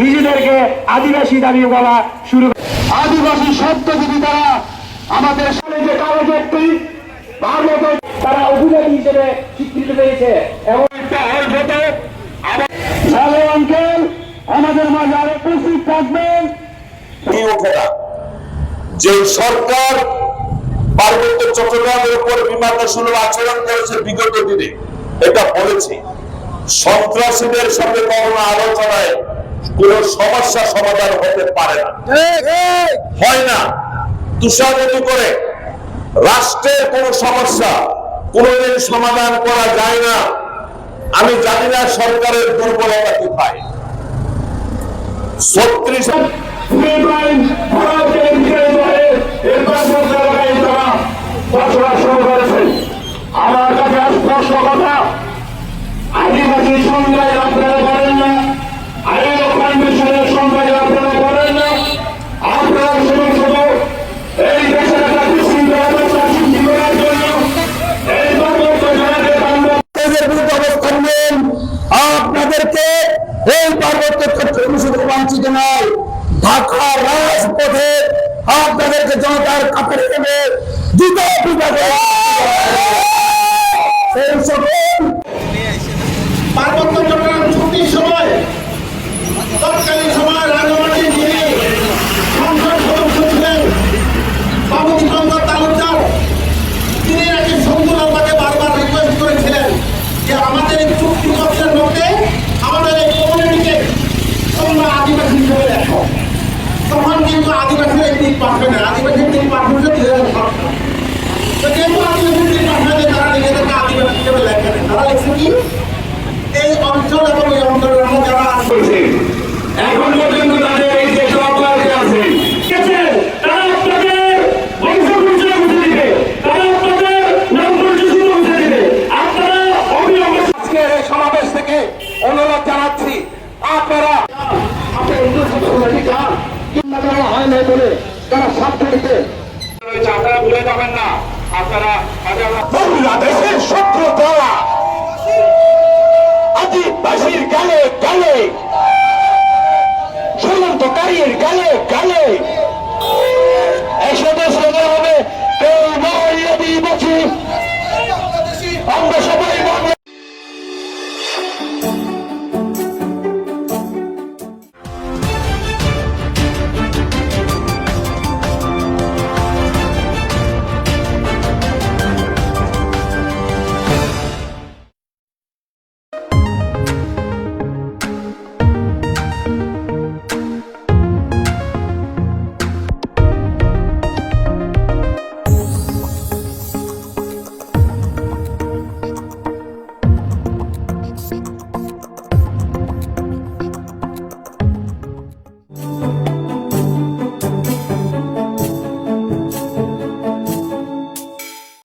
নিজেদেরকে আদিবাসী দাবি বলা শুরু আদিবাসী শব্দ যদি তারা আমাদের সামনে যে কাগজ একটি তারা অভিযোগ হিসেবে স্বীকৃতি পেয়েছে। এবং একটা আমাদের আমাদের মাঝে আরও উপস্থিত থাকবেন। নিয়ে ওঠে না যে সরকার পার্বত্য চট্টগ্রামের উপর বিমানের সুলভ আচরণ করেছে বিগত দিনে এটা বলেছি সন্ত্রাসীদের কখনো আলোচনায় কোন সমস্যা সমাধান হতে পারে না। হয় না। তুষারমতি করে রাষ্ট্রের কোন সমস্যা কোনদিন সমাধান করা যায় না। আমি জানি না সরকারের দুর্বলতা কোথায়। ছত্রিশ ভারতের তারা বসবাস বাঞ্ছিত নয়, ঢাকা রাজপথে আপনাদেরকে জনতার পার্বত্য চট্টগ্রাম ছুটির সময় তৎকালীন তিনি বারবার যে আমাদের এই চুক্তিপত্রের মধ্যে আমাদের এই কমিউনিটিকে তোমরা আদিবাসী হিসেবে দেখো তখন কিন্তু আদিবাসীরা এই দিক পাঠবে না। আদিবাসীর দিক পাঠবে দুই হাজার তো যেহেতু আদিবাসীর দিক পাঠবে তারা নিজেদেরকে আদিবাসী হিসেবে লেখে না। তারা লিখছে কি? এই অঞ্চল এবং এই অঞ্চলের আমরা যারা করছে এখন পর্যন্ত তাদের এই যে সরকারে আছে। সমাবেশ থেকে অনুরোধ জানাচ্ছি আপনারা আপনার হয় নাই বলে তারা স্বার্থ নিতে আপনারা ভুলে যাবেন না। আপনারা বাংলাদেশের শত্রু দ্বারা আদিবাসীর গালে গালে ষড়যন্ত্রকারীর গালে গালে।